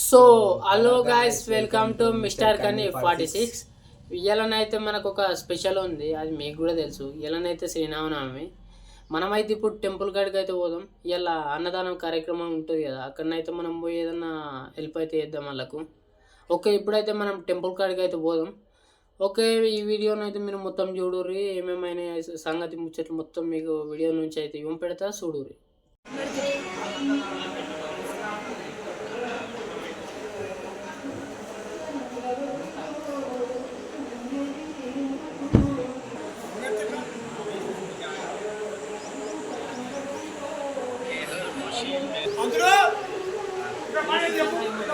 So hello guys welcome to mister కానీ forty six ఇలానైతే మనకు ఒక స్పెషల్ ఉంది అది మీకు కూడా తెలుసు. ఇలానైతే శ్రీరామనవమి. మనమైతే ఇప్పుడు టెంపుల్ కాడికి అయితే పోదాం. ఇలా అన్నదానం కార్యక్రమం ఉంటుంది కదా అక్కడనైతే మనం పోయి ఏదన్నా హెల్ప్ అయితే చేద్దాం వాళ్ళకు. ఓకే ఇప్పుడైతే మనం టెంపుల్ కాడికి అయితే పోదాం. ఓకే ఈ వీడియోని అయితే మీరు మొత్తం చూడుర్రి. ఏమేమైనా సంగతి ముచ్చట్లు మొత్తం మీకు వీడియో నుంచి అయితే ఇవ్వం పెడతా చూడుర్రి.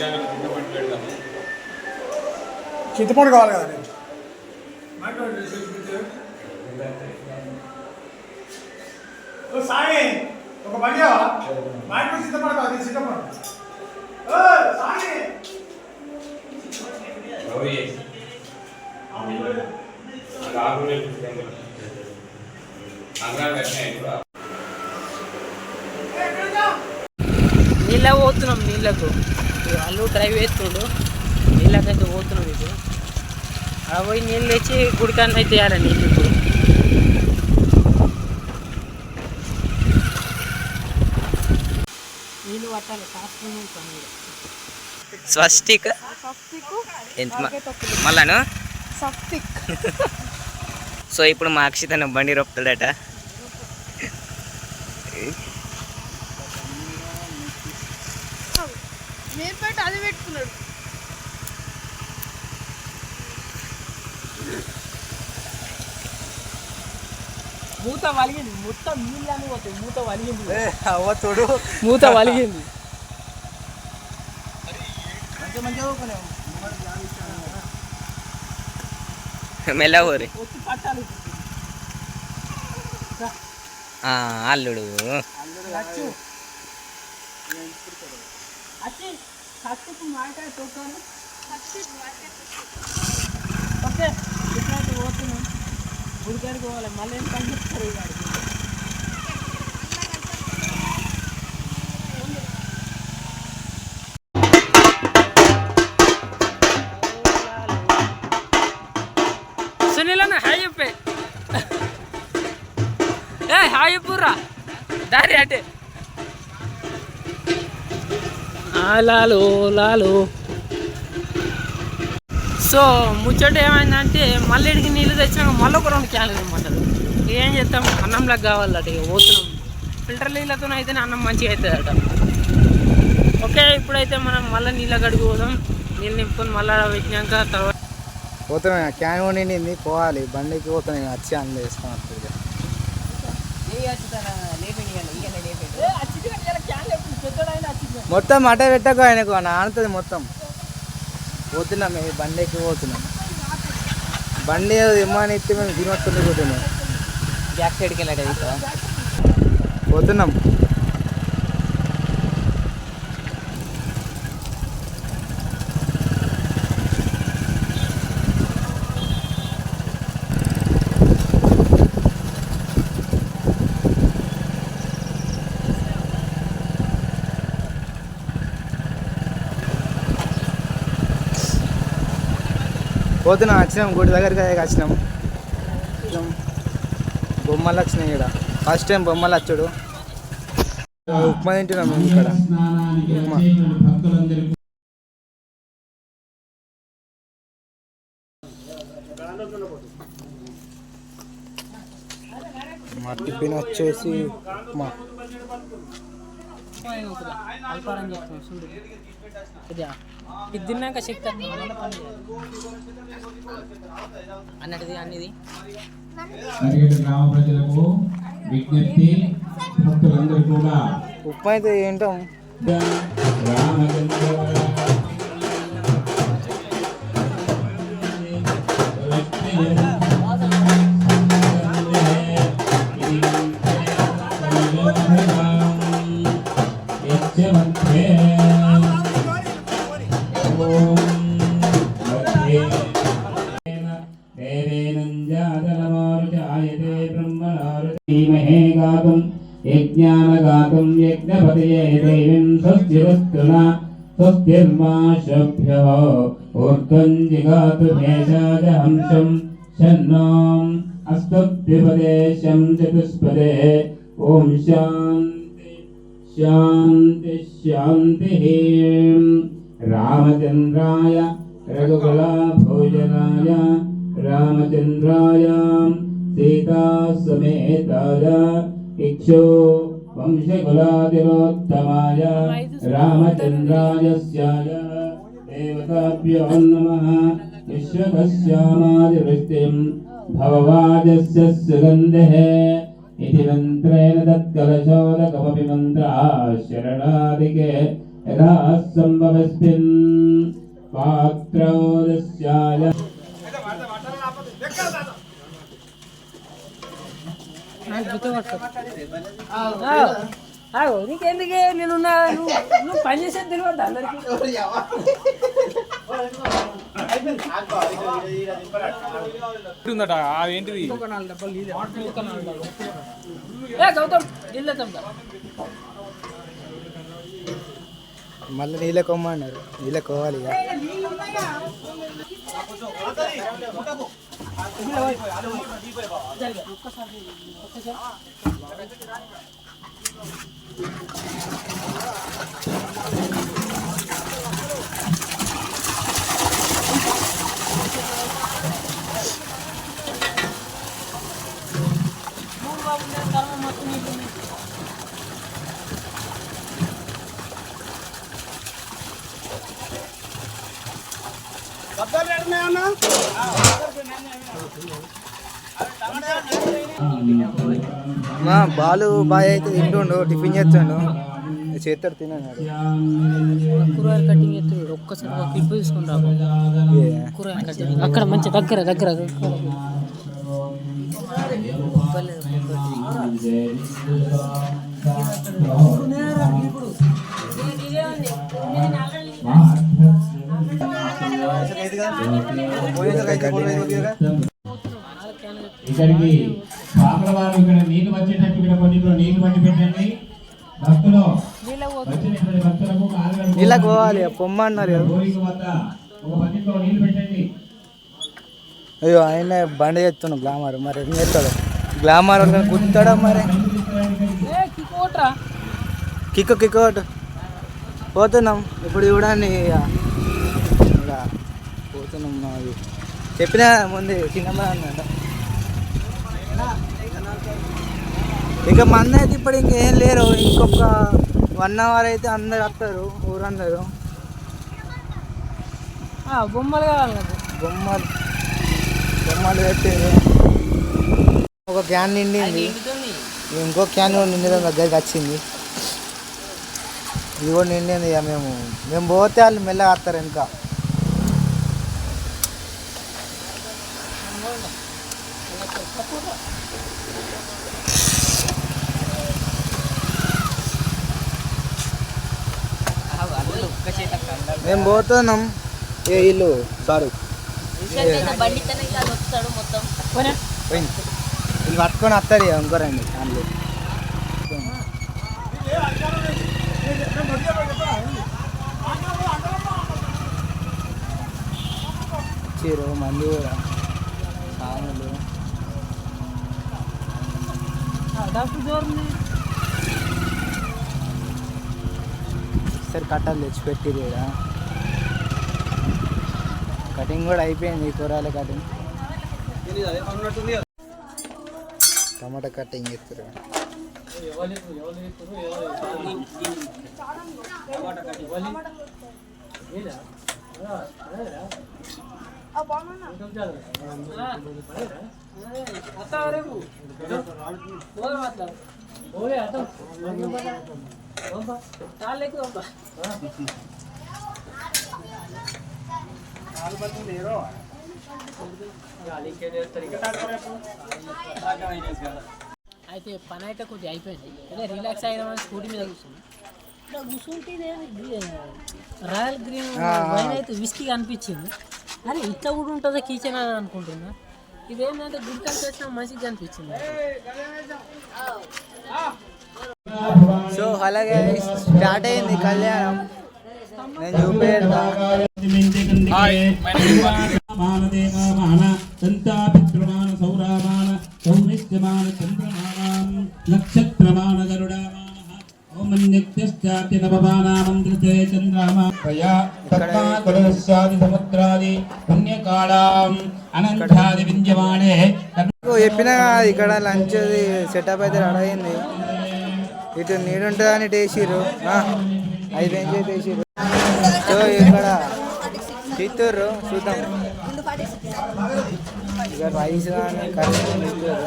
చింతపండు పెడతాము చింతపండు కావాలి కదా సాయి ఒక బండి మా ఇంట్లో చింతపండు కావాలి చింతపండు. ఓ సాయి. రాహుల్ నీళ్ళ పోతున్నాం నీళ్ళకు. వాళ్ళు డ్రైవ్ వేస్తుండు నీళ్ళకైతే పోతున్నాం ఇప్పుడు అక్కడ పోయి నీళ్ళు తెచ్చి గుడికాన్ని అయితే వేయాలి నీళ్ళు ఇప్పుడు. నీళ్ళు పట్టాలి స్వస్తిక్? ఎంత మళ్ళాను సో ఇప్పుడు మా అక్షితను బండి రొప్పుతాడట. పెట్టి అది పెట్టుకున్నాడు. మూత వలిగింది. మొత్తం నీళ్ళని పోతాయి. మూత వలిగింది. అవ్వ తోడు మూత వలిగింది. మెల్లవోరి పట్టాలి. అల్లుడు. మాకాయ తొక్కాలి ఓకే ఇప్పుడైతే పోతున్నాం గుడికాడికి పోవాలి మళ్ళీ ఏం పని చెప్తారు లాలు లాలు. సో ముచ్చట ఏమైందంటే మళ్ళీ ఇడికి నీళ్ళు తెచ్చినాక మళ్ళీ ఒక రెండు క్యాన్లు తెమ్మంటారు. ఏం చేస్తాం? అన్నంలాగా కావాలట ఇక పోతున్నాం. ఫిల్టర్ నీళ్ళతో అయితే అన్నం మంచిగా అవుతుందట ఓకే ఇప్పుడైతే మనం మళ్ళీ నీళ్ళ గడికి పోదాం. నీళ్ళు నింపుకొని మళ్ళీ పెట్టినాక తర్వాత పోతున్నా క్యాన్ నిండింది పోవాలి. బండికి పోతున్నా వచ్చి అందులో వేసుకొని వస్తుంది మొత్తం అటే పెట్టకు ఆయనకు నానుతుంది మొత్తం. పోతున్నాం మేము బండి ఎక్కి పోతున్నాం. బండి ఇమ్మని ఇస్తే మేము తినొస్తుంది పోతున్నాం. బ్యాక్ సైడ్కి వెళ్ళాడు పోతున్నాం. పోతున్నాం వచ్చినాం గుడి దగ్గరికి వచ్చినాం. వచ్చినాం. బొమ్మలు వచ్చినాయి ఇక్కడ ఫస్ట్ టైం బొమ్మలు వచ్చాడు. ఉప్మా తింటున్నాం మేము ఇక్కడ. ఉప్మా. మా టిఫిన్ వచ్చేసి ఉప్మా. అల్పారం చూడు ఇది తిన్నాక శక్తి అన్నట్టుది అన్నిది విజ్ఞప్తి భక్తులందరూ కూడా ఉప్పు అయితే ఏంటో Thank you. स्वस्तिर्माशभ्यो ऊर्ध्वं जिगातु भेषाय हंसं शन्नोम् अस्तुभ्युपदे शं चतुष्पदे ॐ शान्ति शान्ति शान्तिः रामचन्द्राय रघुकुलाभोजनाय रामचन्द्राय सीतासमेताय इक्षो वंशकुलातिरोत्तमाय रामचन्द्राय स्याय देवताभ्यो नमः विश्वकस्यामादिवृष्टिं भववाजस्य सुगन्धः इति मन्त्रेण तत्कलशोदकमपि मन्त्रा शरणादिके यदा सम्भवस्मिन् पात्रोदस्याय నీకెందుకే నేను నువ్వు నువ్వు పని చేసేది తెలియదు అందరికి ఉందట అదేంటిది గౌతమ్. మళ్ళీ నీళ్ళ కొమ్మన్నారు నీళ్ళ కోవాలి ఇక మూడు బాబు ఉన్నాయి, మా బాలు బాయ్ అయితే తింటుండు టిఫిన్ చేస్తుండు. చేస్తాడు తినన్నాడు కూరగాయలు కటింగ్ ఎత్తుడు ఒక్కసారి ఒక క్లిప్ తీసుకుంటా కూరగాయలు కటింగ్. అక్కడ మంచి దగ్గర దగ్గర ఇక్కడికి ఇక్కడ నీళ్ళు వచ్చేటట్టు ఇక్కడ కొన్నిట్లో నీళ్ళు పట్టి పెట్టండి. భక్తులు వచ్చినటువంటి భక్తులకు నీళ్ళకి పోవాలి ఒక నీళ్ళు పెట్టండి. అయ్యో ఆయన బండి చేస్తున్నాడు గ్లామర్. మరి ఏం చేస్తాడు గ్లామర్ గుర్తాడా మరి? కిక్కు కిక్కు ఒకటి పోతున్నాం. ఇప్పుడు చూడండి పోతున్నాం మాది. చెప్పిన ముందు చిన్నమ్మ అన్నమాట ఇక మంది అయితే ఇప్పుడు ఇంకేం లేరు. ఇంకొక వన్ అవర్ అయితే అందరు వస్తారు ఊరందరూ. బొమ్మలు కావాలి బొమ్మలు. బొమ్మలు పెట్టారు ఒక క్యాన్ నిండింది. ఇంకో క్యాన్ కూడా నిండిన దగ్గరికి వచ్చింది. ఇది కూడా నిండింది ఇక మేము. మేము పోతే వాళ్ళు మెల్లగా వస్తారు ఇంకా మేము పోతున్నాం. ఏ ఇల్లు? సారీ. వీళ్ళు పట్టుకొని వస్తారు ఇక ఇంకోరండి ఫ్యామిలీ చీరు మంది కూడా సాములు. ఈసారి కట్టాలి తెచ్చి పెట్టిరు ఇక్కడ కటింగ్ కూడా అయిపోయింది కూరగాయల కటింగ్ టమాటా కటింగ్ చేస్తారు అయితే పని అయితే కొద్దిగా అయిపోయింది. అదే రిలాక్స్ అయిన స్కూటీ మీద కూర్చున్నాం. ఇక్కడ కూర్చుంటే రాయల్ గ్రీన్ వైన్ అయితే విస్కీ అనిపించింది అరే ఇట్లా కూడా ఉంటుందా? కిచెన్ అని అనుకుంటున్నా. ఇదేంటంటే గుడికలు చేసిన మంచిగా అనిపించింది సో అలాగే స్టార్ట్ అయింది కళ్యాణం. నేను చూపెడతా సౌరామాన సౌమిష్యమాన చంద్రమానాం నక్షత్రమాన గరుడామాన ఓమన్యక్తశ్చాప్య నవమానామంత్రితే చంద్రమా భయా తత్మాకులస్యాది సముద్రాది పుణ్యకాళాం అనంతాది వింజమానే చెప్పినా ఇక్కడ లంచ్ సెటప్ అయితే రెడీ అయింది. ఇటు నీడుంటుందని టేసిరు అయిపోయింది టేసిరు సో ఇక్కడ చిత్తూరు చూద్దాం. ఇక రైస్ కానీ కర్రీ చిత్తూరు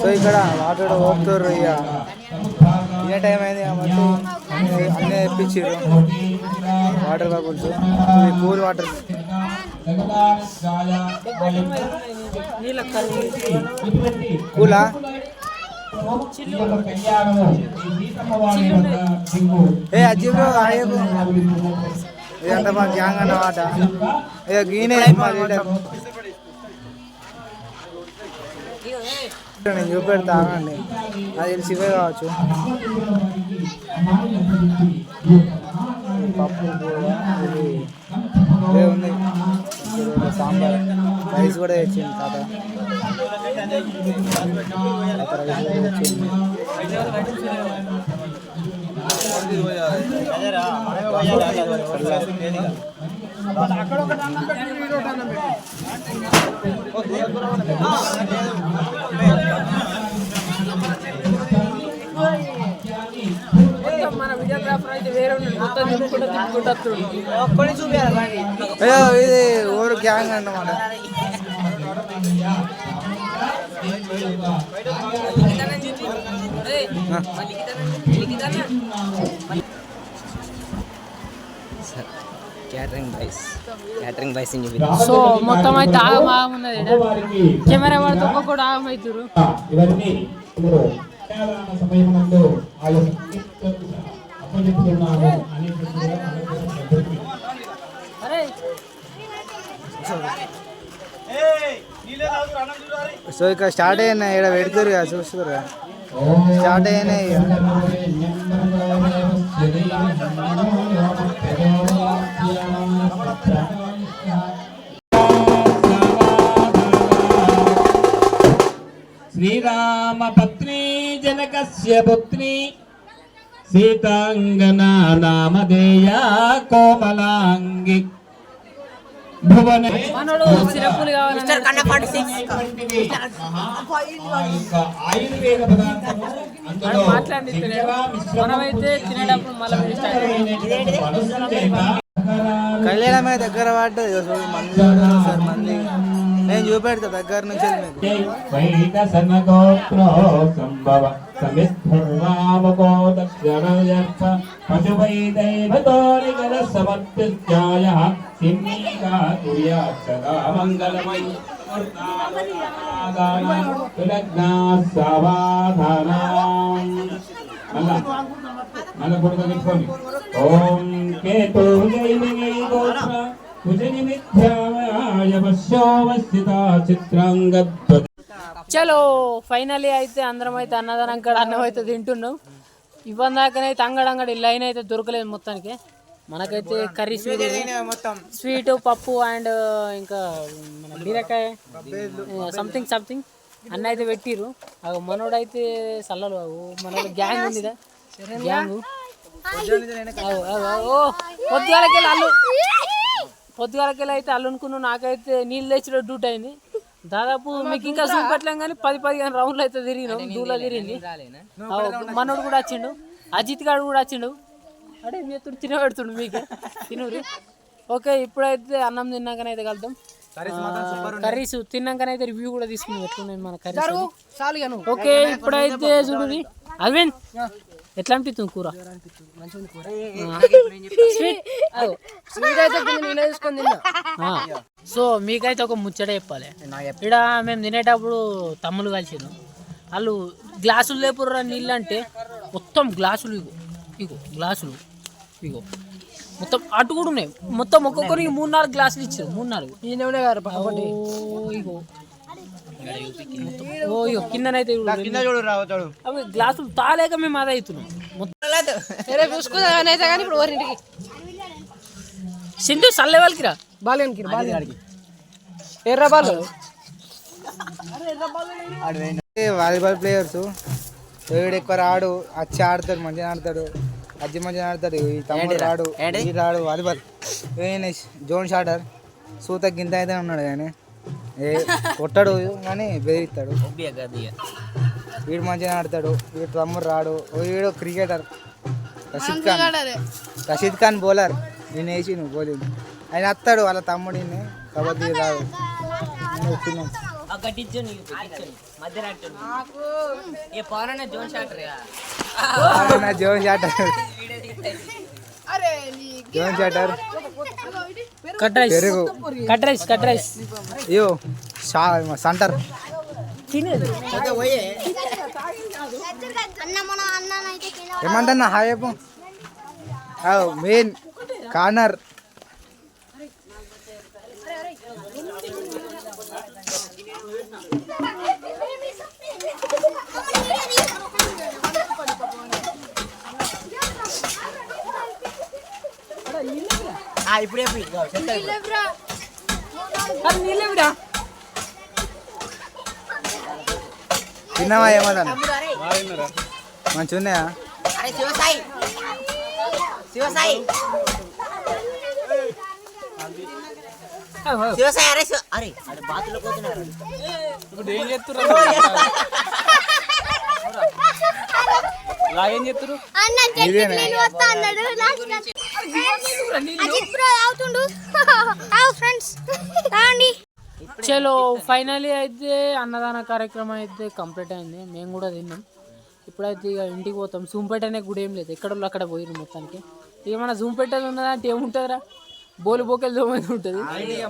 సో ఇక్కడ వాటర్ పోతుర్రు ఇక. ఇదే టైం అయింది కాబట్టి అన్ని తెప్పించారు వాటర్ బబుల్స్ కూల్ వాటర్. కూలా? ఏ అజీబ్రో ఆయకు ఇదంతా మా గ్యాంగ్ అన్నమాట. ఇక గీనే మా లీడర్ నేను చూపెడతా అండి అది తెలిసి ఇవే కావచ్చు. పప్పు కూర ఇవే ఉంది. సాంబార్. రైస్ కూడా తెచ్చింది తాత. తాత రైస్ కూడా తెచ్చింది మొత్తం మన వీడియోగ్రాఫర్ అయితే వేరే ఉన్నాడు మొత్తం తిప్పుకుంటూ తిప్పుకుంటూ వస్తున్నాడు. అయ్యో ఇది ఊరు గ్యాంగ్ అన్నమాట catering boys catering boys so మొత్తం అయితే ఆగం ఆగం ఉన్నది ఈడ. కెమెరా పడితే ఒక్కొక్కడు ఆగం అవుతారు ఇవన్నీ సో ఇక స్టార్ట్ అయినా ఇక్కడ పెడతారు కదా చూస్తారు స్టార్ట్ అయినాయి జనకస్య పుత్రి సీతాంగనా నామధేయ కోమలాంగి భువన ఆయుర్వేద పదార్థము. అందులో మాట్లాడిస్తున్నాడు మనమైతే తినేటప్పుడు మళ్ళీ మనస్సు చేత కళ్యాణమే దగ్గర పడ్డది మంది సార్ మంది. నేను చూపెడతా దగ్గర నుంచి మీకు వైదసనగోత్రో పశువై దైవతో నిగర సమర్పిత్యాయ సింహీగా కుర్యాచ్చదా మంగళమై విలగ్నా ఓం కేతు పశ్యోవస్థిత చలో ఫైనలీ అయితే అందరం అయితే అన్నదానం కాడ అన్నం అయితే తింటున్నాం. ఇవ్వని దాకానైతే అంగడంగడి లైన్ అయితే దొరకలేదు మొత్తానికి. మనకైతే కర్రీ స్వీట్ మొత్తం. స్వీట్ పప్పు అండ్ ఇంకా మన బీరకాయ సంథింగ్ సంథింగ్ అన్న అయితే పెట్టిర్రు. అగో మనోడైతే సల్లలు మనోడు గ్యాంగ్ ఉందిగా గ్యాంగ్ ఓ పొద్దుగాలకెళ్ళి అల్లు. పొద్దుగాలకెళ్ళి అయితే అల్లునుకున్నావు నాకైతే నీళ్ళు తెచ్చిన డ్యూట్ అయింది. దాదాపు మీకు ఇంకా చూపెట్టలేం కానీ పది పదిహేను రౌండ్లు అయితే తిరిగినాం దూల తిరిగింది. మనోడు కూడా వచ్చిండు. అజిత్ గారు కూడా వచ్చిండు. అడే మీ ఎత్తుడు తిన పెడుతుండు మీకు. తినురి. ఓకే ఇప్పుడైతే అన్నం తిన్నాకనైతే కలుద్దాం. కర్రీస్ తిన్నాకనైతే రివ్యూ కూడా తీసుకుని పెట్టుకున్నాను మన కర్రీస్ ఓకే ఇప్పుడైతే చూడు. అరవింద్. ఎట్లా అనిపిస్తుంది కూర సో మీకైతే ఒక ముచ్చట చెప్పాలి. ఇక్కడ మేము తినేటప్పుడు తమ్ములు కలిసిరు వాళ్ళు గ్లాసులు లేపుర్రా నీళ్ళు అంటే మొత్తం గ్లాసులు ఇగో ఇగో గ్లాసులు ఇగో. మొత్తం అటు కూడా ఉన్నాయి. మొత్తం ఒక్కొక్కరికి మూడు నాలుగు గ్లాసులు ఇచ్చారు. మూడు నాలుగు. ఇగో. ఓ ఇగో కిందనైతే ఇగో కింద చూడు రావచ్చాడు అవి గ్లాసులు తాలేక మేము అదే అవుతున్నాం. మొత్తం కానీ ఇప్పుడు ఎవరింటికి? సింధు సల్లే వాళ్ళకి రా. బాలేనికి బాలేనికి ఎర్ర బాలు. Volleyball players. వీడు ఎక్కువ రాడు. వచ్చి ఆడతాడు మంచిగా ఆడతాడు. అజ్జి మంచిగా ఆడతాడు. ఈ తమ్ముడు రాడు. ఈ రాడు వాలీబాల్. Zone shatter. సూత గింత అయితే ఉన్నాడు కానీ. ఏ కొట్టాడు కానీ బెదిరిస్తాడు. వీడు మంచిగా ఆడతాడు వీడు తమ్ముడు రాడు వీడు క్రికెటర్ రషీద్ ఖాన్. రషీద్ ఖాన్ బౌలర్ నేను వేసి నువ్వు బౌలింగ్ ఆయన వస్తాడు వాళ్ళ తమ్ముడు ఈయన కబడ్డీ రాడు. నేను వచ్చినాం. ఆయన జోన్ షాటర్ జోన్ షాటర్ కట్ రైస్ పెరుగు కట్ రైస్ కట్ రైస్ అయ్యో షా సంటర్ తినేది ఏమంటన్నా హాయ్ చెప్పు మెయిన్ కార్నర్ అది నీళ్ళేవిడా తిన్నావా ఏమన్నా మంచిగా ఉన్నాయా ఇప్పుడు ఏం చేస్తున్నారు లాగేం చేస్తారు అన్న ఇదేనా? నేను వస్తా అన్నాడు లాస్ట్ అజిత్ బ్రో అవుతుండు ఆవు ఫ్రెండ్స్ తాండి చలో ఫైనలీ అయితే అన్నదాన కార్యక్రమం అయితే కంప్లీట్ అయింది. మేము కూడా తిన్నాం. ఇప్పుడైతే ఇక ఇంటికి పోతాం. జూంపేట అనే గుడి ఏం లేదు. ఎక్కడ అక్కడ పోయిరు మొత్తానికి. ఇక మన జూంపేట ఉన్నదంటే ఏముంటుందిరా? బోలు బోకెలు దోమైతే ఉంటుంది.